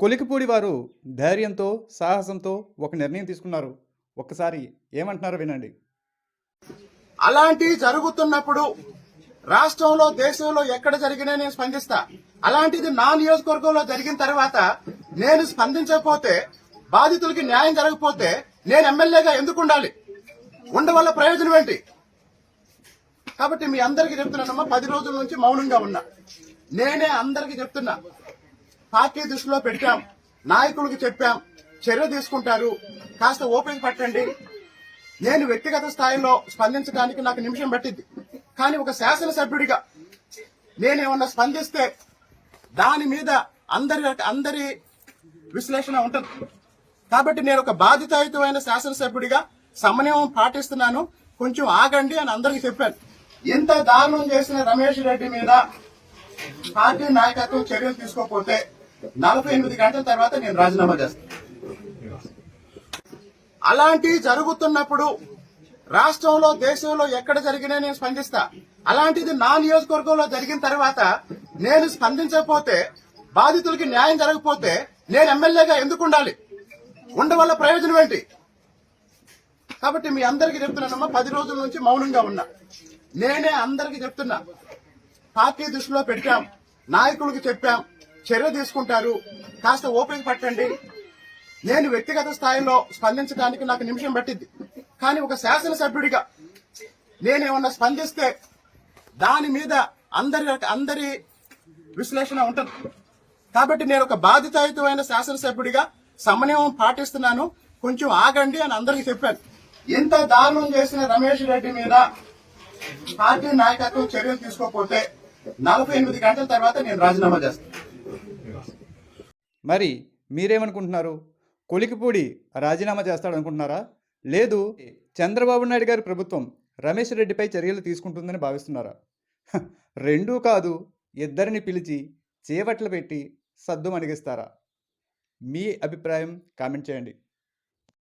కొలికిపూడి వారు ధైర్యంతో సాహసంతో ఒక నిర్ణయం తీసుకున్నారు. ఒక్కసారి ఏమంటున్నారో వినండి. అలాంటి జరుగుతున్నప్పుడు రాష్ట్రంలో దేశంలో ఎక్కడ జరిగినా నేను స్పందిస్తా. అలాంటిది నా నియోజకవర్గంలో జరిగిన తర్వాత నేను స్పందించకపోతే బాధితులకి న్యాయం జరగకపోతే నేను ఎమ్మెల్యేగా ఎందుకు ఉండాలి? ఉండవల్ల ప్రయోజనం ఏంటి? కాబట్టి మీ అందరికీ చెప్తున్నానమ్మా పది రోజుల నుంచి మౌనంగా ఉన్నా. నేనే అందరికీ చెప్తున్నా. పార్టీ దృష్టిలో పెట్టాం. నాయకులకు చెప్పాం. చర్య తీసుకుంటారు. కాస్త ఓపిక పట్టండి. నేను వ్యక్తిగత స్థాయిలో స్పందించడానికి నాకు నిమిషం పట్టింది. కానీ ఒక శాసనసభ్యుడిగా నేనేమన్నా స్పందిస్తే దాని మీద అందరి అందరి విశ్లేషణ ఉంటుంది. కాబట్టి నేను ఒక బాధితాయుతమైన శాసనసభ్యుడిగా సమన్వయం పాటిస్తున్నాను. కొంచెం ఆగండి అని అందరికీ చెప్పాను. ఇంత దారుణం చేసిన రమేష్ రెడ్డి మీద పార్టీ నాయకత్వం చర్యలు తీసుకోకపోతే నలభై ఎనిమిది గంటల తర్వాత నేను రాజీనామా చేస్తాను అలాంటి జరుగుతున్నప్పుడు రాష్ట్రంలో దేశంలో ఎక్కడ జరిగినా నేను స్పందిస్తా. అలాంటిది నా నియోజకవర్గంలో జరిగిన తర్వాత నేను స్పందించకపోతే బాధితులకి న్యాయం జరగకపోతే నేను ఎమ్మెల్యేగా ఎందుకు ఉండాలి? ఉండవల్ల ప్రయోజనం ఏంటి? కాబట్టి మీ అందరికీ చెప్తున్నానమ్మా పది రోజుల నుంచి మౌనంగా ఉన్నా. నేనే అందరికీ చెప్తున్నా పార్టీ దృష్టిలో పెట్టాం నాయకులకు చెప్పాం చర్య తీసుకుంటారు. కాస్త ఓపిక పట్టండి. నేను వ్యక్తిగత స్థాయిలో స్పందించడానికి నాకు నిమిషం పట్టింది కానీ ఒక శాసనసభ్యుడిగా నేనేమన్నా స్పందిస్తే దాని మీద అందరి అందరి విశ్లేషణ ఉంటుంది. కాబట్టి నేను ఒక బాధితాయుతమైన శాసనసభ్యుడిగా సమన్వయం పాటిస్తున్నాను. కొంచెం ఆగండి అని అందరికీ చెప్పాను. ఇంత దారుణం చేసిన రమేష్ రెడ్డి మీద పార్టీ నాయకత్వం చర్యలు తీసుకోకపోతే నలభై ఎనిమిది గంటల తర్వాత నేను రాజీనామా చేస్తాను. మరి మీరేమనుకుంటున్నారు? కొలికిపూడి రాజీనామా చేస్తాడనుకుంటున్నారా? లేదు చంద్రబాబు నాయుడు గారి ప్రభుత్వం రమేష్ రెడ్డిపై చర్యలు తీసుకుంటుందని భావిస్తున్నారా? రెండూ కాదు ఇద్దరిని పిలిచి చేపట్లు పెట్టి సద్దు మణిగిస్తారా మీ అభిప్రాయం కామెంట్ చేయండి.